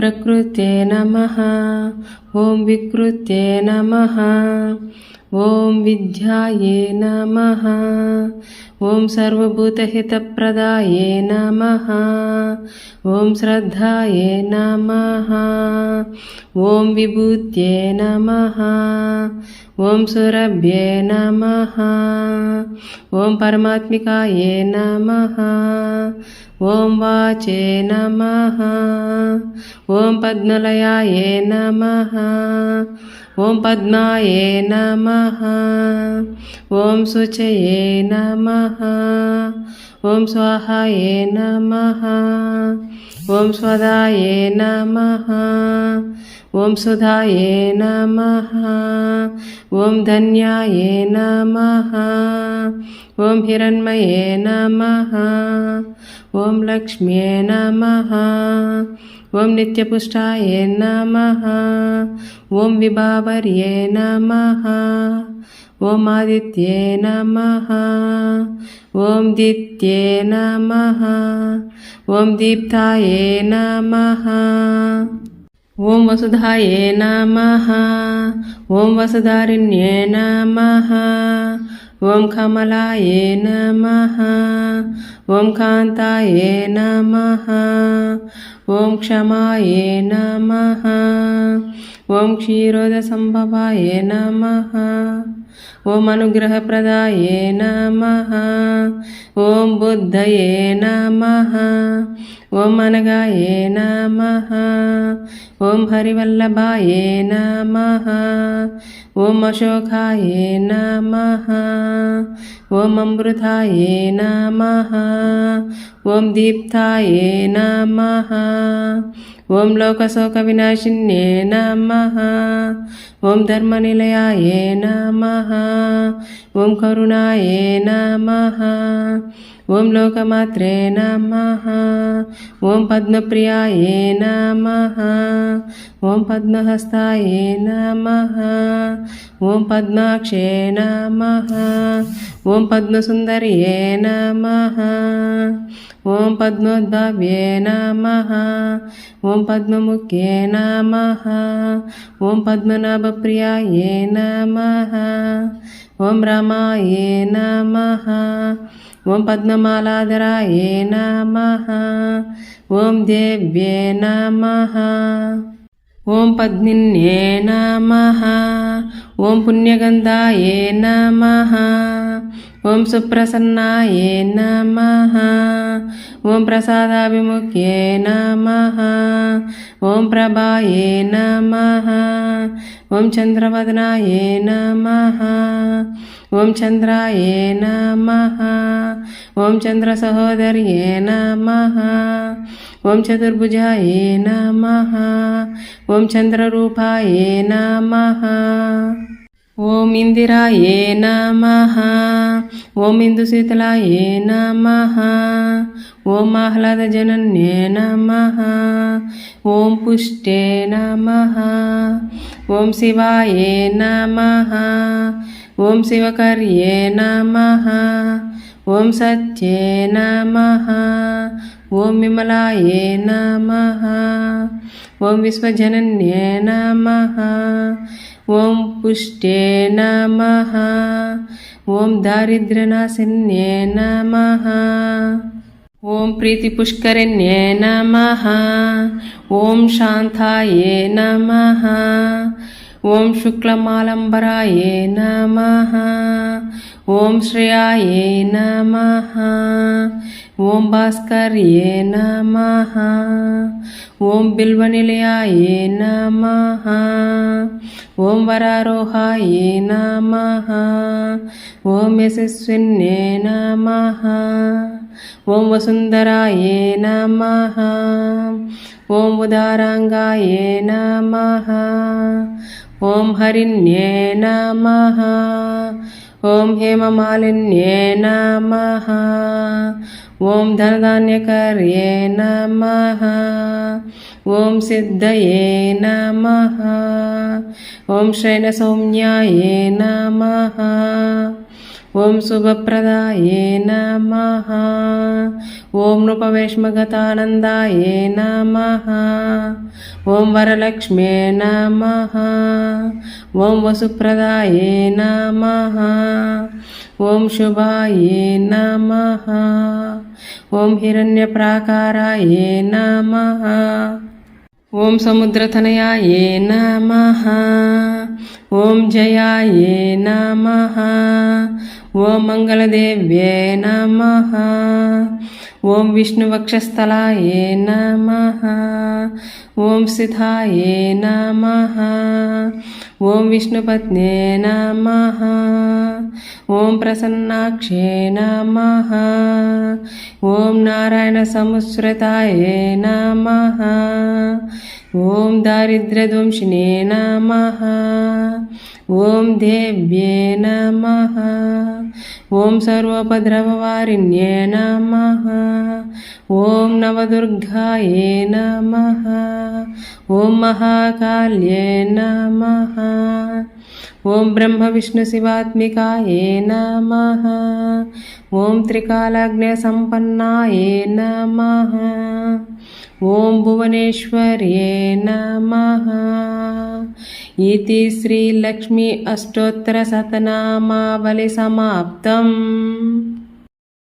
ప్రకృతే నమ ఓం వికృతే నమ ఓం విద్యాయే నమ ఓం సర్వభూతహితప్రదాయే నమ ఓం శ్రద్ధాయే నమ ఓం విభూత్యే నమ ఓం సురభ్యే నమ ఓం పరమాత్మికాయే నమ ఓం వాచే నమ ఓం పద్మలయాయే నమ ఓం పద్మాయే నమ ఓం శుచయే నమ ఓం స్వాహాయే నమ. ఓం స్వదాయే నమ. ఓం సుధాయే నమ. ఓం ధన్యాయే నమ. ఓం హిరణ్మయే నమ. ఓం లక్ష్మ్యే నమ. ఓం నిత్యపుష్టాయ నమ. ఓం విభావర్యే నమ. ఓం ఆదిత్యే నమ. ఓం దిత్యే నమ. ఓం దీప్తాయ నమ. ఓం వసుధాయే నమ. ఓం వసుధారిణ్యే నమ. ఓం కమలాయ నమ. ఓం కాంతాయే నమ ఓం క్షమాయే నమ ఓం క్షీరోదసంభవాయ నమ ఓం అనుగ్రహప్రదాయే నమ. ఓం బుద్ధయే నమ. ఓం అనగాయే నమ. ఓం హరివల్లభాయే నమ. ఓం అశోకాయే నమ. ఓం అమృతాయే నమ. ఓం దీప్తాయే నమ. ఓం లోకశోక వినాశిన్యే నమ. ఓం ధర్మనిలయాయే నమ. ఓం కరుణాయే నమ. ఓం లోకమాత్రే నమ. ఓం పద్మప్రియాయే నమ. ఓం పద్మహస్తాయే నమ. ఓం పద్మాక్షే నమ. ఓం పద్మసుందర్యే నమ. ఓం పద్మోద్భవ్యే నమ. ఓం పద్మముఖ్యే నమ. ఓం పద్మనాభప్రియాయే నమ. ఓం రమాయే నమ. ఓం పద్మమాలాధరాయే నమ. ఓం దేవ్యే నమ. ఓం పద్మిన్యే నమ. ఓం పుణ్యగంధాయే నమ. ఓం సుప్రసన్నాయే నమ. ఓం ప్రసాదాభిముఖ్యే నమ. ఓం ప్రభాయే నమ. ఓం చంద్రవదనాయే నమ. ఓం చంద్రాయే నమ. ఓం చంద్ర సహోదర్యే నమ. ఓం చతుర్భుజాయే నమ. ఓం చంద్రరూపాయే నమ. ఓం ఇందిరాయే నమ ఓం ఇందు ఇందుశీతలాయే నమ ఓం ఆహ్లాద జనన్యే నమ ఓం పుష్టే నమ ఓం శివాయే నమ ఓం శివకర్యే నమ ఓం సత్యే నమ ఓం విమలాయే నమ ఓం విశ్వజనన్యే నమ ఓం పుష్టే నమ ఓం దారిద్ర్యనాశిన్యే నమ ఓం ప్రీతిపుష్కరిణ్యే నమ ఓం శాంతాయే నమ ఓం శుక్లమాలంబరాయే నమ. ఓం శ్రేయాయే నమ. ఓం భాస్కర్యే నమ. ఓం బిల్వనిలయాయే నమ. ఓం వరారోహాయే నమ. ఓం యశస్విన్నే నమ. ఓం వసుంధరాయే నమ. ఓం ఉదారాంగాయే నమ. ఓం హరిణ్యే నమ. ఓం హేమమాలిన్యే నమ. ఓం ధనధాన్యకర్యే నమ. ఓం సిద్ధయే నమ. ఓం శయనసౌమ్యాయే నమ. ఓం శుభప్రదాయే నమ. ఓం నృపవేష్మగతానందాయే నమ. ఓం వరలక్ష్మే నమ. ఓం వసుప్రదాయే నమ. ఓం శుభాయే నమ. ఓం హిరణ్యప్రాకారాయే నమ. ఓం సముద్రతనయాయే నమ. ఓం జయాయే నమ. ఓం మంగళదేవ్యే నమ. ఓం విష్ణువక్షస్థలాయే నమ. ఓం సిథాయే నమ. ఓం విష్ణుపత్నే నమ. ఓం ప్రసన్నాక్షే నమ. ఓం నారాయణ సముశ్రుతాయే నమ. ఓం దారిద్ర్యధ్వంసినే నమ. ఓం దేవ్యే నమ. ॐ सर्वोपद्रववारिण्ये नमः। ॐ नवदुर्गाये नमः। ॐ महाकाल्ये नमः। ॐ ब्रह्मविष्णुशिवात्मिकाये नमः। ॐ त्रिकालज्ञसम्पन्नाये नमः। ॐ भुवनेश्वर्ये नमः। इति श्रीलक्ष्मी अष्टोत्तरशतनामावलिसमाप्तम्